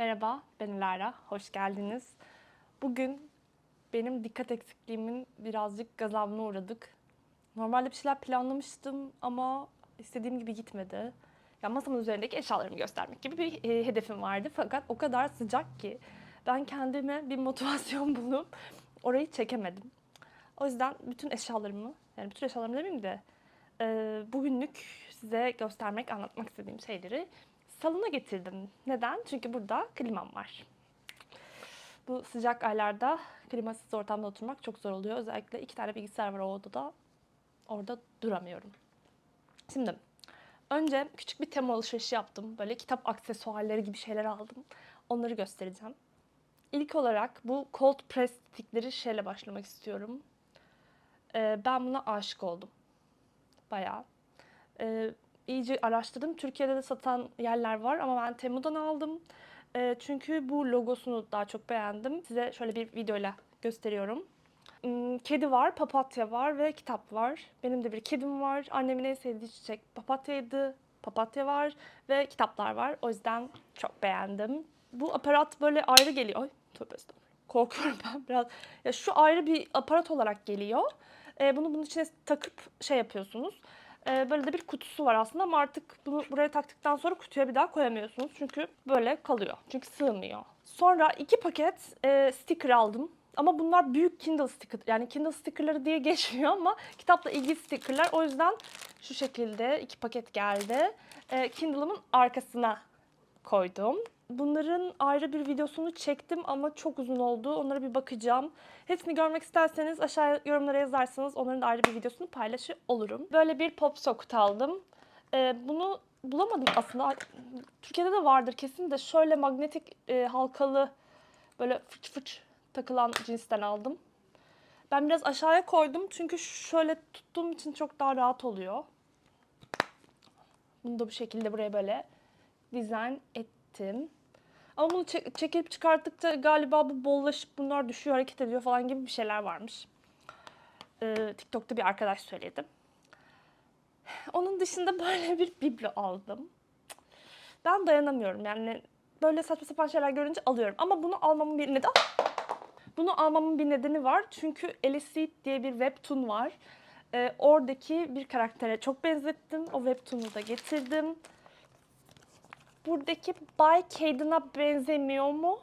Merhaba, ben Ilara. Hoş geldiniz. Bugün benim dikkat eksikliğimin birazcık gazabına uğradık. Normalde bir şeyler planlamıştım ama istediğim gibi gitmedi. Ya masamın üzerindeki eşyalarımı göstermek gibi bir e, hedefim vardı. Fakat o kadar sıcak ki ben kendime bir motivasyon bulup orayı çekemedim. O yüzden bütün eşyalarımı, yani bütün eşyalarımı demeyeyim de e, bugünlük size göstermek, anlatmak istediğim şeyleri salona getirdim. Neden? Çünkü burada klimam var. Bu sıcak aylarda klimasız ortamda oturmak çok zor oluyor. Özellikle iki tane bilgisayar var o odada. Orada duramıyorum. Şimdi önce küçük bir tema alışverişi yaptım. Böyle kitap aksesuarları gibi şeyler aldım. Onları göstereceğim. İlk olarak bu cold press stickleri şeyle başlamak istiyorum. Ee, ben buna aşık oldum. Bayağı. Ee, iyice araştırdım. Türkiye'de de satan yerler var ama ben Temu'dan aldım. Ee, çünkü bu logosunu daha çok beğendim. Size şöyle bir videoyla gösteriyorum. Hmm, Kedi var, papatya var ve kitap var. Benim de bir kedim var. Annemin en sevdiği çiçek papatyaydı. Papatya var ve kitaplar var. O yüzden çok beğendim. Bu aparat böyle ayrı geliyor. Ay tövbe estağfurullah. Korkuyorum ben biraz. Ya şu ayrı bir aparat olarak geliyor. Ee, bunu bunun içine takıp şey yapıyorsunuz. Ee, böyle de bir kutusu var aslında ama artık bunu buraya taktıktan sonra kutuya bir daha koyamıyorsunuz. Çünkü böyle kalıyor. Çünkü sığmıyor. Sonra iki paket e, sticker aldım. Ama bunlar büyük Kindle sticker. Yani Kindle stickerları diye geçmiyor ama kitapla ilgili stickerlar. O yüzden şu şekilde iki paket geldi. E, Kindle'ımın arkasına koydum. Bunların ayrı bir videosunu çektim ama çok uzun oldu. Onlara bir bakacağım. Hepsini görmek isterseniz aşağıya yorumlara yazarsanız onların ayrı bir videosunu paylaşır olurum. Böyle bir pop socket aldım. Ee, bunu bulamadım aslında. Türkiye'de de vardır kesin de şöyle magnetik e, halkalı böyle fıç fıç takılan cinsten aldım. Ben biraz aşağıya koydum çünkü şöyle tuttuğum için çok daha rahat oluyor. Bunu da bu şekilde buraya böyle dizayn ettim. Ama bunu çek- çekip çıkarttıkça galiba bu bollaşıp bunlar düşüyor, hareket ediyor falan gibi bir şeyler varmış. Ee, TikTok'ta bir arkadaş söyledi. Onun dışında böyle bir biblo aldım. Ben dayanamıyorum yani böyle saçma sapan şeyler görünce alıyorum. Ama bunu almamın bir nedeni... Bunu almamın bir nedeni var. Çünkü Elicit diye bir webtoon var. Ee, oradaki bir karaktere çok benzettim. O webtoon'u da getirdim. Buradaki Bay Caden'a benzemiyor mu?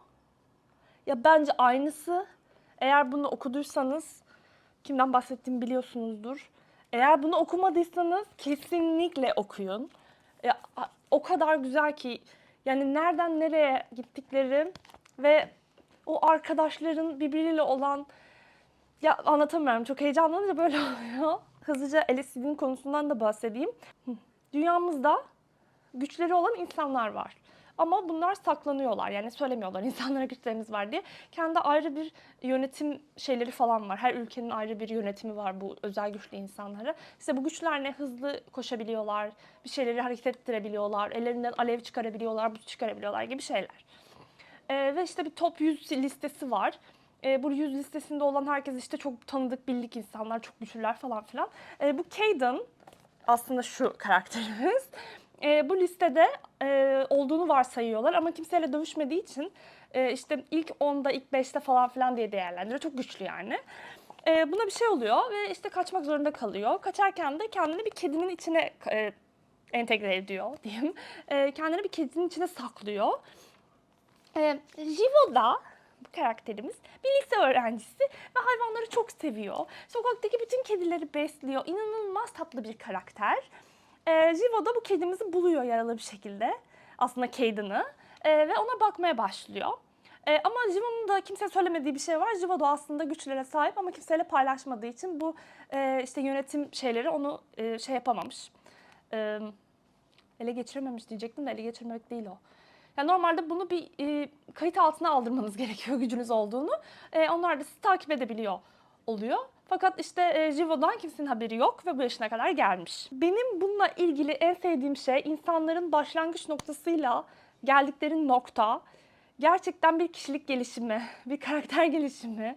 Ya bence aynısı. Eğer bunu okuduysanız kimden bahsettiğimi biliyorsunuzdur. Eğer bunu okumadıysanız kesinlikle okuyun. Ya, o kadar güzel ki yani nereden nereye gittikleri ve o arkadaşların birbiriyle olan ya anlatamıyorum çok heyecanlanınca böyle oluyor. Hızlıca LSD'nin konusundan da bahsedeyim. Dünyamızda güçleri olan insanlar var. Ama bunlar saklanıyorlar yani söylemiyorlar insanlara güçlerimiz var diye. Kendi ayrı bir yönetim şeyleri falan var. Her ülkenin ayrı bir yönetimi var bu özel güçlü insanlara. İşte bu güçler ne? Hızlı koşabiliyorlar, bir şeyleri hareket ettirebiliyorlar, ellerinden alev çıkarabiliyorlar, buz çıkarabiliyorlar gibi şeyler. Ee, ve işte bir top 100 listesi var. Ee, bu 100 listesinde olan herkes işte çok tanıdık, bildik insanlar, çok güçlüler falan filan. Ee, bu Caden aslında şu karakterimiz. Ee, bu listede e, olduğunu varsayıyorlar ama kimseyle dövüşmediği için e, işte ilk 10'da, ilk 5'te falan filan diye değerlendiriyor. Çok güçlü yani. Ee, buna bir şey oluyor ve işte kaçmak zorunda kalıyor. Kaçarken de kendini bir kedinin içine e, entegre ediyor diyeyim. E, kendini bir kedinin içine saklıyor. E, Jivo da bu karakterimiz bir lise öğrencisi ve hayvanları çok seviyor. Sokaktaki bütün kedileri besliyor. İnanılmaz tatlı bir karakter. E, Jivo da bu kedimizi buluyor yaralı bir şekilde. Aslında Caden'ı. E, ve ona bakmaya başlıyor. E, ama Jivo'nun da kimseye söylemediği bir şey var. Jivo da aslında güçlere sahip ama kimseyle paylaşmadığı için bu e, işte yönetim şeyleri onu e, şey yapamamış. E, ele geçirememiş diyecektim de ele geçirmek değil o. Ya normalde bunu bir e, kayıt altına aldırmanız gerekiyor gücünüz olduğunu. E, onlar da sizi takip edebiliyor oluyor. Fakat işte e, Jivo'dan kimsenin haberi yok ve bu yaşına kadar gelmiş. Benim bununla ilgili en sevdiğim şey insanların başlangıç noktasıyla geldikleri nokta gerçekten bir kişilik gelişimi, bir karakter gelişimi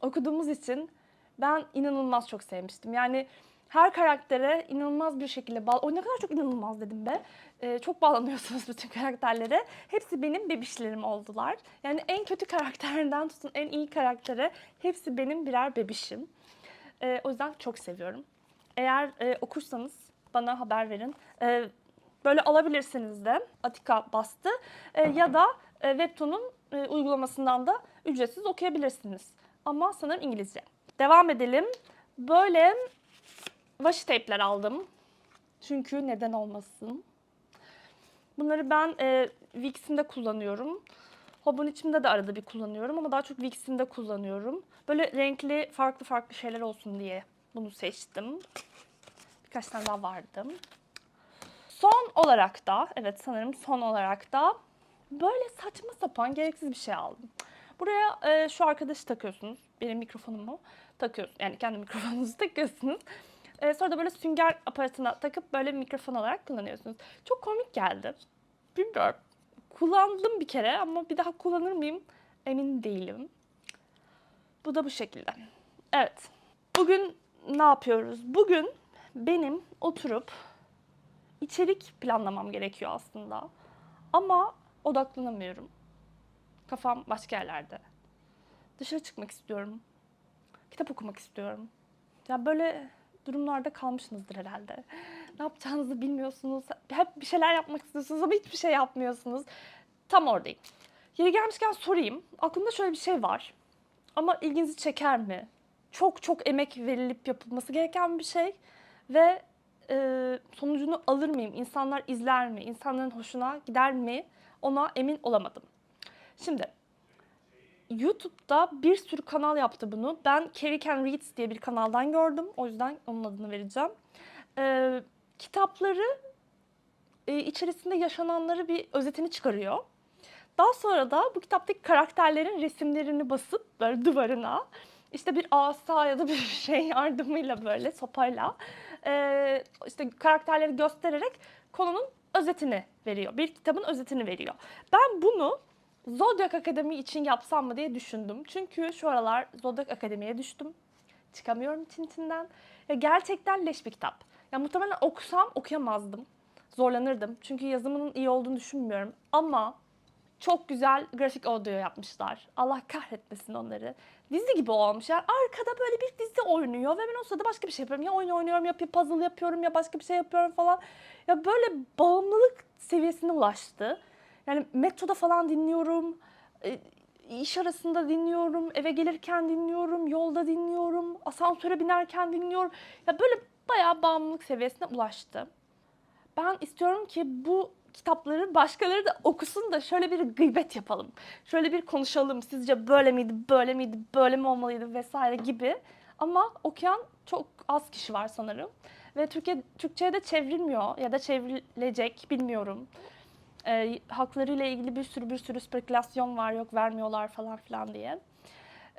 okuduğumuz için ben inanılmaz çok sevmiştim. Yani Her karaktere inanılmaz bir şekilde bağ... O ne kadar çok inanılmaz dedim be. Ee, çok bağlanıyorsunuz bütün karakterlere. Hepsi benim bebişlerim oldular. Yani en kötü karakterden tutun en iyi karaktere hepsi benim birer bebişim. Ee, o yüzden çok seviyorum. Eğer e, okursanız bana haber verin. Ee, böyle alabilirsiniz de. Atika bastı. Ee, ya da e, Webtoon'un e, uygulamasından da ücretsiz okuyabilirsiniz. Ama sanırım İngilizce. Devam edelim. Böyle washi tape'ler aldım. Çünkü neden olmasın. Bunları ben e, Wix'imde kullanıyorum. Hobun içimde de arada bir kullanıyorum ama daha çok Wix'imde kullanıyorum. Böyle renkli farklı farklı şeyler olsun diye bunu seçtim. Birkaç tane daha vardı. Son olarak da, evet sanırım son olarak da böyle saçma sapan gereksiz bir şey aldım. Buraya e, şu arkadaşı takıyorsunuz. Benim mikrofonumu takıyorsunuz. Yani kendi mikrofonunuzu takıyorsunuz. E, sonra da böyle sünger aparatına takıp böyle mikrofon olarak kullanıyorsunuz. Çok komik geldi. Bilmiyorum. Kullandım bir kere ama bir daha kullanır mıyım emin değilim. Bu da bu şekilde. Evet. Bugün ne yapıyoruz? Bugün benim oturup içerik planlamam gerekiyor aslında. Ama odaklanamıyorum. Kafam başka yerlerde. Dışarı çıkmak istiyorum. Kitap okumak istiyorum. Ya böyle durumlarda kalmışsınızdır herhalde. Ne yapacağınızı bilmiyorsunuz. Hep bir şeyler yapmak istiyorsunuz ama hiçbir şey yapmıyorsunuz. Tam oradayım. Yeri gelmişken sorayım. Aklımda şöyle bir şey var. Ama ilginizi çeker mi? Çok çok emek verilip yapılması gereken bir şey. Ve e, sonucunu alır mıyım? İnsanlar izler mi? İnsanların hoşuna gider mi? Ona emin olamadım. Şimdi YouTube'da bir sürü kanal yaptı bunu. Ben Carrie Can Reads diye bir kanaldan gördüm. O yüzden onun adını vereceğim. Ee, kitapları e, içerisinde yaşananları bir özetini çıkarıyor. Daha sonra da bu kitaptaki karakterlerin resimlerini basıp böyle duvarına işte bir asa ya da bir şey yardımıyla böyle sopayla e, işte karakterleri göstererek konunun özetini veriyor. Bir kitabın özetini veriyor. Ben bunu Zodiac Akademi için yapsam mı diye düşündüm. Çünkü şu aralar Zodiac Akademi'ye düştüm. Çıkamıyorum Tintin'den. Ya gerçekten leş bir kitap. Ya muhtemelen okusam okuyamazdım. Zorlanırdım. Çünkü yazımının iyi olduğunu düşünmüyorum. Ama çok güzel grafik audio yapmışlar. Allah kahretmesin onları. Dizi gibi olmuş. Yani arkada böyle bir dizi oynuyor ve ben o sırada başka bir şey yapıyorum. Ya oyun oynuyorum ya puzzle yapıyorum ya başka bir şey yapıyorum falan. Ya böyle bağımlılık seviyesine ulaştı. Yani metroda falan dinliyorum. e, iş arasında dinliyorum, eve gelirken dinliyorum, yolda dinliyorum, asansöre binerken dinliyorum. Ya böyle bayağı bağımlılık seviyesine ulaştı. Ben istiyorum ki bu kitapları başkaları da okusun da şöyle bir gıybet yapalım. Şöyle bir konuşalım. Sizce böyle miydi, böyle miydi, böyle mi olmalıydı vesaire gibi. Ama okuyan çok az kişi var sanırım. Ve Türkiye Türkçe'ye de çevrilmiyor ya da çevrilecek bilmiyorum. E, haklarıyla ilgili bir sürü bir sürü spekülasyon var yok vermiyorlar falan filan diye.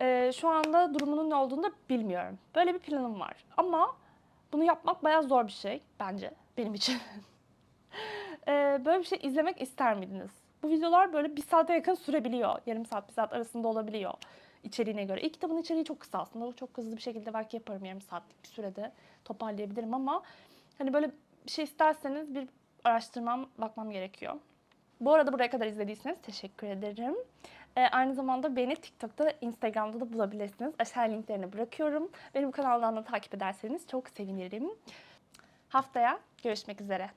E, şu anda durumunun ne olduğunu da bilmiyorum. Böyle bir planım var. Ama bunu yapmak bayağı zor bir şey bence benim için. Ee, böyle bir şey izlemek ister miydiniz? Bu videolar böyle bir saate yakın sürebiliyor. Yarım saat, bir saat arasında olabiliyor içeriğine göre. İlk kitabın içeriği çok kısa aslında. Çok hızlı bir şekilde belki yaparım yarım saatlik bir sürede toparlayabilirim ama hani böyle bir şey isterseniz bir araştırmam, bakmam gerekiyor. Bu arada buraya kadar izlediyseniz teşekkür ederim. Ee, aynı zamanda beni TikTok'ta Instagram'da da bulabilirsiniz. Aşağı linklerini bırakıyorum. Benim kanaldan da takip ederseniz çok sevinirim. Haftaya görüşmek üzere.